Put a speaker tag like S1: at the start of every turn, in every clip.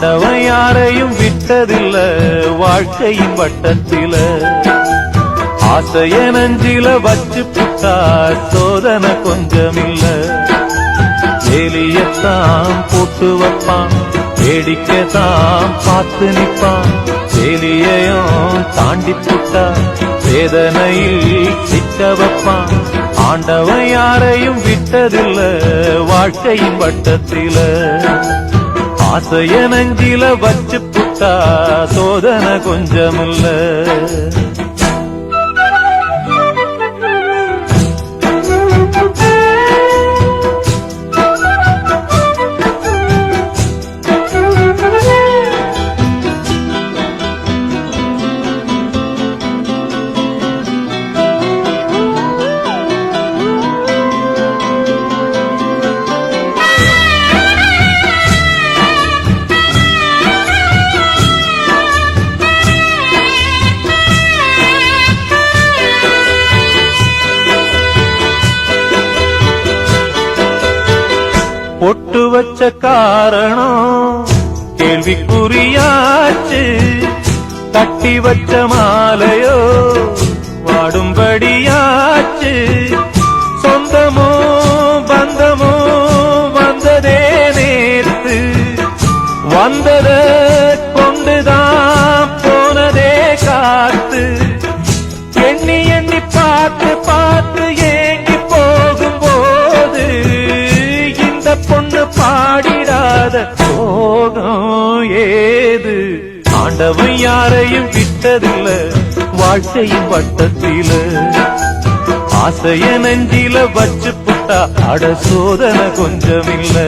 S1: ஆண்டவன் யாரையும் விட்டதில்ல வாழ்க்கையின் வட்டத்தில ஆசைய நஞ்சில வச்சு புட்டா சோதனை கொஞ்சமில்ல. வேலியத்தான் போட்டு வைப்பான் வேடிக்கைத்தான் பார்த்து நிற்பான். வேலியையும் தாண்டி புட்டா வேதனையில் சிக்க வைப்பான். ஆண்டவன் யாரையும் விட்டதில்ல வாழ்க்கையின் வட்டத்தில ஆசைய நஞ்சில வச்சு புட்டா சோதனை கொஞ்சமில்லை. பொட்டு வச்ச காரணம் கேள்விக்குறியாச்சு. கட்டி வச்ச மாலையோ வாடும்படியாச்சு. சொந்தமோ பந்தமோ வந்ததே நேர்த்து. வந்தத கொண்டுதான் போனதே காத்து. எண்ணி எண்ணி பார்த்து பார்த்து ஆண்டவன் யாரையும் விட்டதில்ல வாழ்க்கையும் வட்டத்தில. ஆசைய நெஞ்சில வச்சு புட்டா அட சோதனை கொஞ்சமில்லை.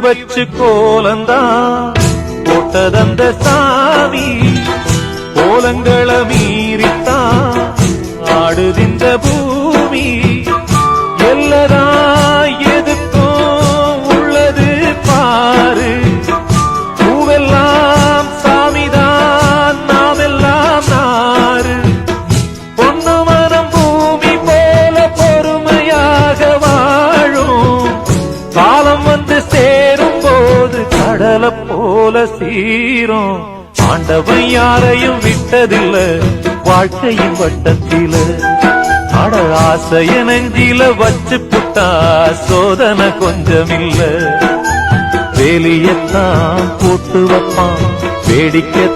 S1: வச்சு கோலந்தான் போட்டதந்த சாமி கோலங்களை மீறித்தான் ஆடுதின்ற பூமி எல்லதான் கடலை போல சீரும் ஆண்டவன் யாரையும் விட்டதில்ல வாழ்க்கையின் வட்டத்தில. அட ஆசைய நெஞ்சில வச்சு புட்டா சோதனை கொஞ்சமில்ல. வேலியத்தான் போட்டு வைப்பான் வேடிக்கை